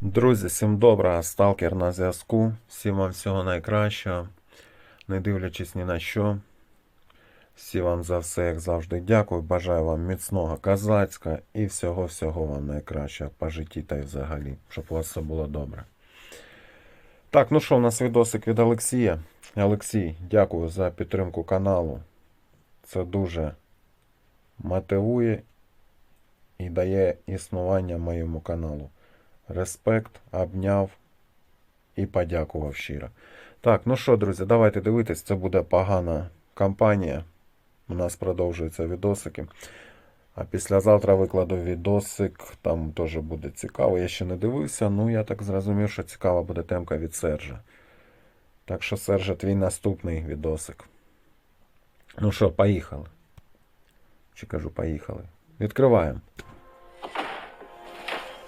Друзі, всім доброго, сталкер на зв'язку. Всім вам всього найкращого. Не дивлячись ні на що. Всі вам за все, як завжди, дякую. Бажаю вам міцного козацька і всього-всього вам найкращого по житті та й взагалі, щоб у вас все було добре. Так, ну що, у нас відосик від Олексія. Олексій, дякую за підтримку каналу. Це дуже мотивує і дає існування моєму каналу. Респект, обняв і подякував щиро. Так, ну що, друзі, давайте дивитись, це буде погана кампанія. У нас продовжуються відосики. А післязавтра викладу відосик, там теж буде цікаво. Я ще не дивився, ну я так зрозумів, що цікава буде темка від Сержа. Так що, Сержа, твій наступний відосик. Ну що, поїхали. Чи кажу, поїхали. Відкриваємо.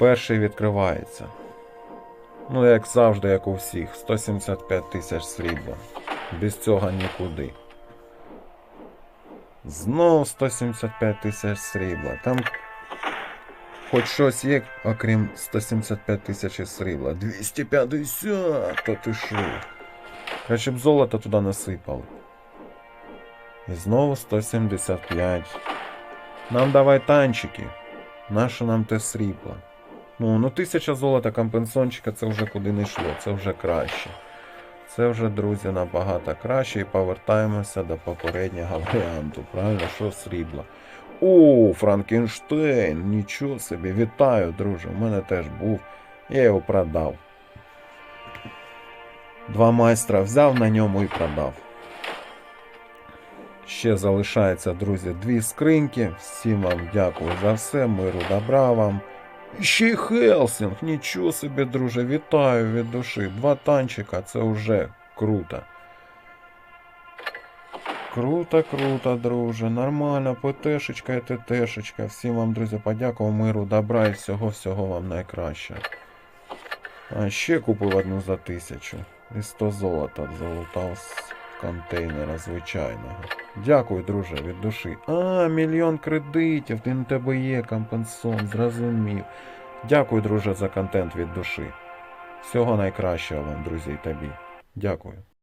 Перший відкривається. Ну, як завжди, як у всіх. 175 тисяч срібла. Без цього нікуди. Знову 175 тисяч срібла. Там хоч щось є, окрім 175 тисяч срібла. 250! Та ти що? Краще б золото туди насипали. І знову 175. Нам давай танчики. Нащо нам те срібло? Ну, ну тисяча золота компенсончика це вже куди не йшло, це вже краще. Це вже, друзі, набагато краще. І повертаємося до попереднього варіанту. Правильно, що срібло. О, Франкенштейн! Нічого собі, вітаю, друже. У мене теж був. Я його продав. Два майстра взяв на ньому і продав. Ще залишається, друзі, дві скриньки. Всім вам дякую за все. Миру добра вам. Ще й Хелсінг, нічого собі, друже, вітаю від душі. Два танчика, це вже круто. Круто, круто, друже. Нормально, ПТшечка і ТТшечка. Всім вам, друзі, подякував, миру, добра і всього-всього вам найкраще. А ще купив одну за тисячу. І 100 золота залутав контейнера звичайного. Дякую, друже, від душі. А, мільйон кредитів, він тебе є, компенсон, зрозумів. Дякую, друже, за контент від душі. Всього найкращого вам, друзі, тобі. Дякую.